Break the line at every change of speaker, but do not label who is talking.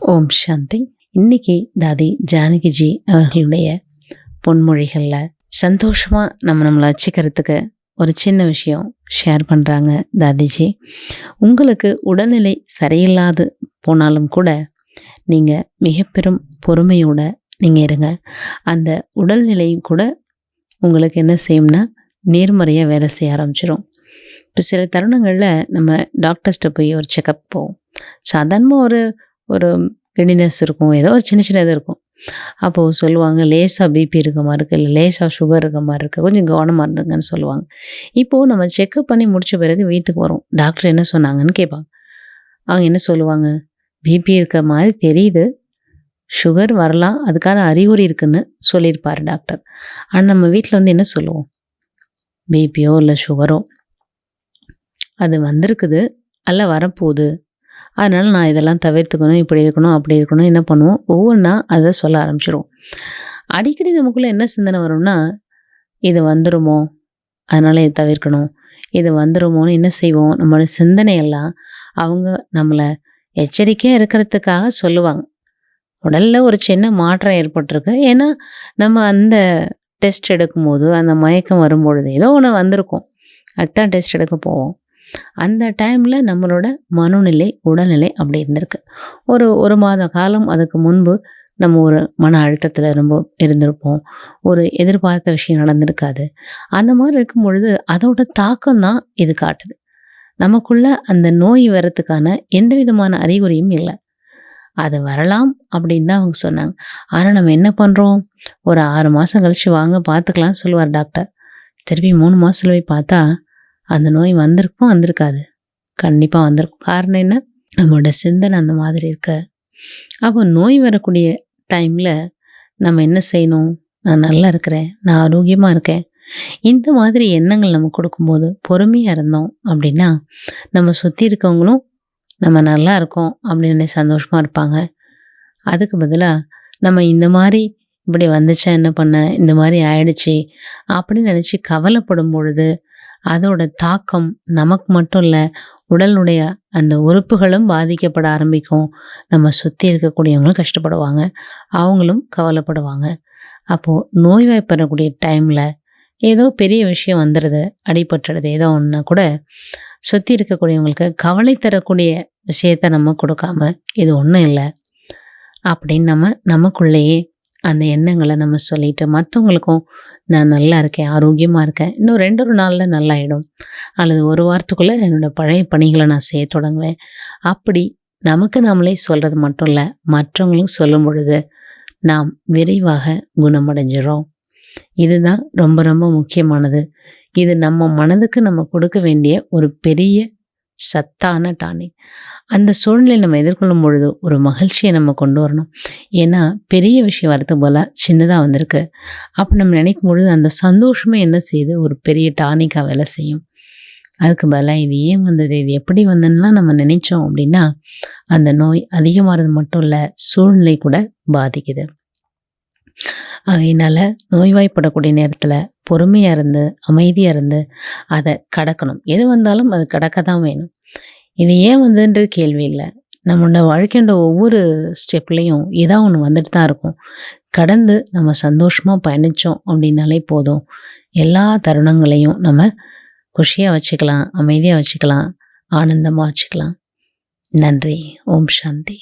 ஓம் சாந்தி. இன்னைக்கு தாதி ஜானகிஜி அவர்களுடைய பொன்மொழிகளில் சந்தோஷமாக நம்ம நம்மளை வச்சுக்கிறதுக்கு ஒரு சின்ன விஷயம் ஷேர் பண்ணுறாங்க தாதிஜி. உங்களுக்கு உடல்நிலை சரியில்லாது போனாலும் கூட நீங்கள் மிக பெரும் பொறுமையோட நீங்கள் இருங்க. அந்த உடல்நிலையும் கூட உங்களுக்கு என்ன செய்யும்னா நேர்மறையாக வேலை செய்ய ஆரம்பிச்சிடும் இப்போ சில தருணங்களில் நம்ம டாக்டர்ஸ்கிட்ட போய் ஒரு செக்கப் போவோம். சாதாரணமாக ஒரு ஒரு கிடினஸ் இருக்கும். ஏதோ ஒரு சின்ன சின்ன இது இருக்கும். அப்போது சொல்லுவாங்க லேசாக பிபி இருக்க மாதிரி இருக்குது இல்லை லேசாக சுகர் இருக்க மாதிரி இருக்குது கொஞ்சம் கவனமாக இருந்துங்கன்னு சொல்லுவாங்க. இப்போது நம்ம செக்கப் பண்ணி முடித்த பிறகு வீட்டுக்கு வரோம். டாக்டர் என்ன சொன்னாங்கன்னு கேட்பாங்க. அவங்க என்ன சொல்லுவாங்க? பிபி இருக்க மாதிரி தெரியுது. சுகர் வரலாம். அதுக்கான அறிகுறி இருக்குன்னு சொல்லியிருப்பார் டாக்டர் ஆனால் நம்ம வீட்டில் வந்து என்ன சொல்லுவோம்? பிபியோ இல்லை சுகரோ அது வந்திருக்குது. அல்ல வரப்போகுது. அதனால் நான் இதெல்லாம் தவிர்த்துக்கணும் இப்படி இருக்கணும் அப்படி இருக்கணும் என்ன பண்ணுவோம்? ஒவ்வொன்றா அதை சொல்ல ஆரம்பிச்சிடுவோம் அடிக்கடி நமக்குள்ளே என்ன சிந்தனை வரும்னா இது வந்துருமோ? அதனால் இதை தவிர்க்கணும். இது வந்துடுமோன்னு என்ன செய்வோம்? நம்மளோட சிந்தனையெல்லாம் அவங்க நம்மளை எச்சரிக்கையாக இருக்கிறதுக்காக சொல்லுவாங்க. உடலில் ஒரு சின்ன மாற்றம் ஏற்பட்டிருக்கு. ஏன்னா நம்ம அந்த டெஸ்ட் எடுக்கும்போது அந்த மயக்கம் வரும்பொழுது ஏதோ ஒன்று வந்திருக்கும். அதுதான் டெஸ்ட் எடுக்க போவோம். அந்த டைமில் நம்மளோட மனநிலை உடல்நிலை அப்படி இருந்திருக்கு. ஒரு ஒரு மாத காலம் அதுக்கு முன்பு நம்ம ஒரு மன அழுத்தத்தில் ரொம்ப இருந்திருப்போம். ஒரு எதிர்பார்த்த விஷயம் நடந்திருக்காது. அந்த மாதிரி இருக்கும் பொழுது அதோட தாக்கம் தான் இது காட்டுது. நமக்குள்ள அந்த நோய் வர்றதுக்கான எந்த விதமான அறிகுறியும் இல்லை. அது வரலாம் அப்படின்னு தான் அவங்க சொன்னாங்க. ஆனால் நம்ம என்ன பண்ணுறோம் ஒரு ஆறு மாதம் கழித்து வாங்க பார்த்துக்கலாம்னு சொல்லுவார் டாக்டர். திருப்பி மூணு மாதத்துல போய் பார்த்தா அந்த நோய் வந்திருக்கும் வந்திருக்காது. கண்டிப்பாக வந்திருக்கும். காரணம் என்ன? நம்மளோட சிந்தனை அந்த மாதிரி இருக்க. அப்போ நோய் வரக்கூடிய டைமில் நம்ம என்ன செய்யணும்? நான் நல்லா இருக்கிறேன். நான் ஆரோக்கியமாக இருக்கேன். இந்த மாதிரி எண்ணங்கள் நம்ம கொடுக்கும்போது பொறுமையாக இருந்தோம் அப்படின்னா நம்ம சுற்றி இருக்கவங்களும் நம்ம நல்லா இருக்கோம் அப்படின்னு சந்தோஷமாக இருப்பாங்க. அதுக்கு பதிலாக நம்ம இந்த மாதிரி இப்படி வந்துச்சா என்ன பண்ண? இந்த மாதிரி ஆயிடுச்சு அப்படின்னு நினச்சி கவலைப்படும் பொழுது அதோட தாக்கம் நமக்கு மட்டும் இல்லை உடலுடைய அந்த உறுப்புகளும் பாதிக்கப்பட ஆரம்பிக்கும். நம்ம சுற்றி இருக்கக்கூடியவங்களும் கஷ்டப்படுவாங்க அவங்களும் கவலைப்படுவாங்க. அப்போது நோய்வாய்ப்படக்கூடிய டைமில் ஏதோ பெரிய விஷயம் வந்துடுது அடிபட்டுறது ஏதோ ஒன்றுனா கூட சுற்றி இருக்கக்கூடியவங்களுக்கு கவலை தரக்கூடிய விஷயத்த நம்ம கொடுக்காம இது ஒன்றும் இல்லை அப்படின்னு நம்ம நமக்குள்ளேயே அந்த எண்ணங்களை நம்ம சொல்லிட்டு மற்றவங்களுக்கும் நான் நல்லா இருக்கேன் ஆரோக்கியமாக இருக்கேன். இன்னும் ரெண்டு ஒரு நாளில் நல்லாயிடும். அல்லது ஒரு வாரத்துக்குள்ளே என்னோடய பழைய பணிகளை நான் செய்ய தொடங்குவேன். அப்படி நமக்கு நாமளே சொல்கிறது மட்டும் இல்லை மற்றவங்களும் சொல்லும் பொழுது நாம் விரைவாக குணமடைஞ்சிடும் இதுதான் ரொம்ப ரொம்ப முக்கியமானது. இது நம்ம மனதுக்கு நம்ம கொடுக்க வேண்டிய ஒரு பெரிய சத்தான டானிக் அந்த சூழ்நிலை நம்ம எதிர்கொள்ளும் பொழுது ஒரு மகிழ்ச்சியை நம்ம கொண்டு வரணும். ஏன்னா பெரிய விஷயம் வரது போல் சின்னதாக வந்திருக்கு. அப்போ நம்ம நினைக்கும் பொழுது அந்த சந்தோஷமே என்ன செய்யுது? ஒரு பெரிய டானிக்காக வேலை செய்யும். அதுக்கு பதிலாக இது ஏன் வந்தது? இது எப்படி வந்ததுன்னா நம்ம நினைச்சோம் அப்படின்னா அந்த நோய் அதிகமாகிறது மட்டும் இல்லை சூழ்நிலை கூட பாதிக்குது. ஆகையினால நோய்வாய்ப்படக்கூடிய நேரத்தில் பொறுமையாக இருந்து அமைதியாக இருந்து அதை கடக்கணும். எது வந்தாலும் அது கடக்க தான் வேணும். இது ஏன் வந்ததுன்ற கேள்வி இல்லை. நம்மளோட வாழ்க்கையோட ஒவ்வொரு ஸ்டெப்லேயும் ஏதாவது ஒன்று வந்துட்டு தான் இருக்கும். கடந்து நம்ம சந்தோஷமாக பயணித்தோம் அப்படின்னாலே போதும். எல்லா தருணங்களையும் நம்ம குஷியாக வச்சுக்கலாம் அமைதியாக வச்சுக்கலாம் ஆனந்தமாக வச்சுக்கலாம். நன்றி. ஓம் சாந்தி.